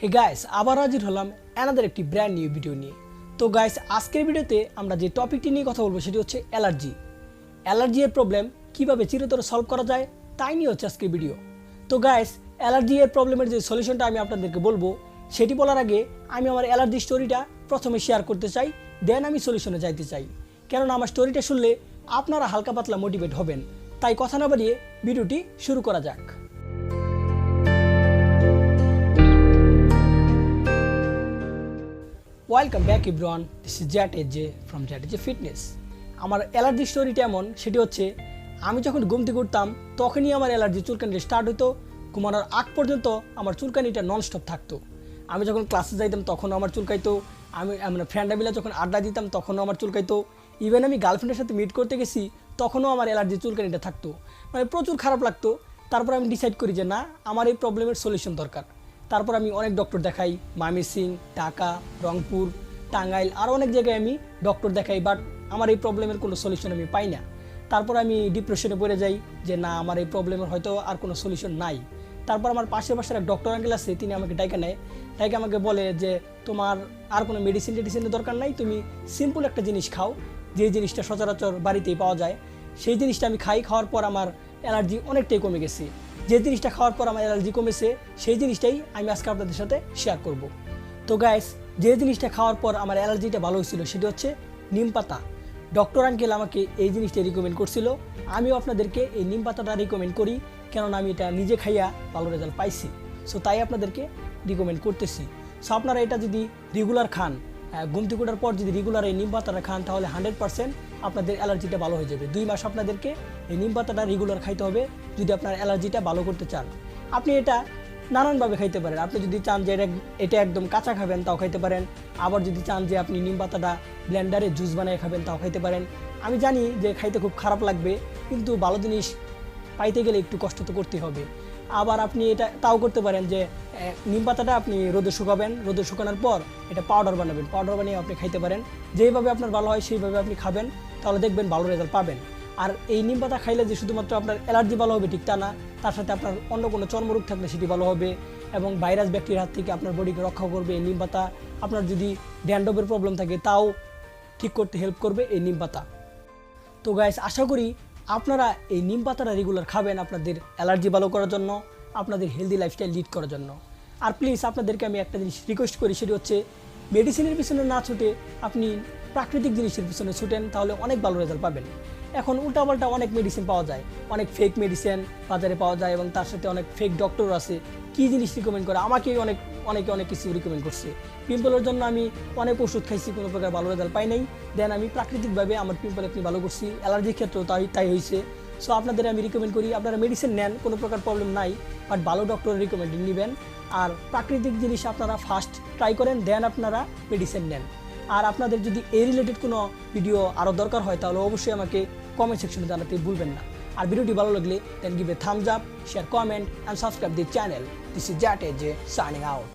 Hey guys আবার হাজির হলাম অ্যানাদার একটি ব্র্যান্ড নিউ ভিডিও নিয়ে। তো গাইস আজকের ভিডিওতে আমরা যে টপিকটি নিয়ে কথা বলব সেটি হচ্ছে অ্যালার্জি। অ্যালার্জির প্রবলেম কীভাবে চিরতর সলভ করা যায়, তাই নিয়ে হচ্ছে আজকের ভিডিও তো গাইস অ্যালার্জি এর প্রবলেমের যে সলিউশনটা আমি আপনাদেরকে বলব, সেটি বলার আগে আমি আমার অ্যালার্জি স্টোরিটা প্রথমে শেয়ার করতে চাই দেন আমি সলিউশনে যাইতে চাই। কেননা আমার স্টোরিটা শুনলে আপনারা হালকা পাতলা মোটিভেট হবেন। তাই কথা না বাড়িয়ে ভিডিওটি শুরু করা যাক। ওয়েলকাম ব্যাক ইব্রন দিস ইজ জ্যাট এজে ফ্রম জ্যাট এজে ফিটনেস আমার অ্যালার্জি স্টোরিটা এমন, সেটি হচ্ছে, আমি যখন ঘুম থেকে উঠতাম, তখনই আমার অ্যালার্জি চুলকানিটা স্টার্ট হতো ঘুমানোর আগ পর্যন্ত আমার চুলকানিটা ননস্টপ থাকতো। আমি যখন ক্লাসে যাইতাম, তখনও আমার চুলকাইতো। আমি মানে ফ্রেন্ডরা মিলে যখন আড্ডা দিতাম, তখনও আমার চুলকাইতো। ইভেন আমি গার্লফ্রেন্ডের সাথে মিট করতে গেছি, তখনও আমার অ্যালার্জি চুলকানিটা থাকতো। মানে প্রচুর খারাপ লাগতো। তারপর আমি ডিসাইড করি যে, না, আমার এই প্রবলেমের সলিউশন দরকার। তারপর আমি অনেক ডক্টর দেখাই মামিসিং ঢাকা, রংপুর, টাঙ্গাইল আরও অনেক জায়গায় আমি ডক্টর দেখাই বাট আমার এই প্রবলেমের কোনো সলিউশন আমি পাই না। তারপর আমি ডিপ্রেশনে পড়ে যাই যে, না, আমার এই প্রবলেমের হয়তো আর কোনো সলিউশন নাই। তারপর আমার পাশের পাশের এক ডক্টর আঙ্কেল আছে, তিনি আমাকে ডাইকা নেয়। ডাইকা আমাকে বলে যে, তোমার আর কোনো মেডিসিন টেডিসিনের দরকার নাই, তুমি সিম্পল একটা জিনিস খাও, যে জিনিসটা সচরাচর বাড়িতেই পাওয়া যায়। সেই জিনিসটা আমি খাই, খাওয়ার পর আমার অ্যালার্জি অনেকটাই কমে গেছে। যে জিনিসটা খাওয়ার পর আমার অ্যালার্জি কমেছে, সেই জিনিসটাই আমি আজকে আপনাদের সাথে শেয়ার করব। তো গাইস যে জিনিসটা খাওয়ার পর আমার অ্যালার্জিটা ভালো হয়েছিল, সেটি হচ্ছে নিম পাতা। ডক্টর আঙ্কেল আমাকে এই জিনিসটা রিকমেন্ড করছিল। আমিও আপনাদেরকে এই নিম পাতাটা রিকমেন্ড করি, কেননা আমি এটা নিজে খাইয়া ভালো রেজাল্ট পাইছি। সো তাই আপনাদেরকে রিকমেন্ড করতেছি। সো আপনারা এটা যদি রেগুলার খান ঘুম থেকে পর যদি রেগুলার এই নিম পাতাটা খান, তাহলে হান্ড্রেড পার্সেন্ট আপনাদের অ্যালার্জিটা ভালো হয়ে যাবে। দুই মাস আপনাদেরকে এই নিম পাতাটা রেগুলার খাইতে হবে যদি আপনার অ্যালার্জিটা ভালো করতে চান। আপনি এটা নানানভাবে খাইতে পারেন। আপনি যদি চান যে এটা এটা একদম কাঁচা খাবেন, তাও খাইতে পারেন। আবার যদি চান যে আপনি নিম পাতাটা জুস বানিয়ে খাবেন, তাও খাইতে পারেন। আমি জানি যে খাইতে খুব খারাপ লাগবে, কিন্তু ভালো জিনিস পাইতে গেলে একটু কষ্ট তো করতে হবে। আবার আপনি এটা তাও করতে পারেন যে নিম পাতাটা আপনি রোদে শুকাবেন, রোদে শুকানোর পর এটা পাউডার বানাবেন। পাউডার বানিয়ে আপনি খাইতে পারেন। যেইভাবে আপনার ভালো হয় সেইভাবে আপনি খাবেন, তাহলে দেখবেন ভালো রেজাল্ট পাবেন। আর এই নিম পাতা খাইলে যে শুধুমাত্র আপনার অ্যালার্জি ভালো হবে ঠিক তা না, তার সাথে আপনার অন্য কোনো চর্মরোগ থাকলে সেটি ভালো হবে এবং ভাইরাস ব্যাকটেরিয়ার হাত থেকে আপনার বডিকে রক্ষা করবে এই নিম পাতা। আপনার যদি ড্যান্ডবের প্রবলেম থাকে, তাও ঠিক করতে হেল্প করবে এই নিম পাতা। তো গাইস আশা করি আপনারা এই নিম পাতাটা রেগুলার খাবেন আপনাদের অ্যালার্জি ভালো করার জন্য, আপনাদের হেলদি লাইফস্টাইল লিড করার জন্য। আর প্লিজ আপনাদেরকে আমি একটা জিনিস রিকোয়েস্ট করি, সেটি হচ্ছে মেডিসিনের পিছনে না ছুটে আপনি প্রাকৃতিক জিনিসের পিছনে ছুটেন, তাহলে অনেক ভালো রেজাল্ট পাবেন। এখন উল্টাপাল্টা অনেক মেডিসিন পাওয়া যায়। অনেক ফেক মেডিসিন বাজারে পাওয়া যায় এবং তার সাথে অনেক ফেক ডক্টর আছে। কী জিনিস রিকমেন্ড করে? আমাকে অনেক, অনেকে অনেক কিছু রিকমেন্ড করছে। পিম্পলের জন্য আমি অনেক ওষুধ খাইছি, কোনো প্রকার ভালো রেজাল্ট পাই নাই। দেন আমি প্রাকৃতিকভাবে আমার পিম্পল আপনি ভালো করছি। অ্যালার্জির ক্ষেত্রেও তাই তাই হয়েছে। সো আপনাদের আমি রিকমেন্ড করি, আপনারা মেডিসিন নেন, কোনো প্রকার প্রবলেম নাই বাট ভালো ডক্টরের রিকমেন্ড নেবেন। আর প্রাকৃতিক জিনিস আপনারা ফার্স্ট ট্রাই করেন দেন আপনারা মেডিসিন নেন। আর আপনাদের যদি এই রিলেটেড কোনো ভিডিও আরও দরকার হয়, তাহলে অবশ্যই আমাকে কমেন্ট সেকশনে জানাতে ভুলবেন না। আর ভিডিওটি ভালো লাগলে then give a thumbs up share comment and subscribe the channel this is জ্যাট A J signing out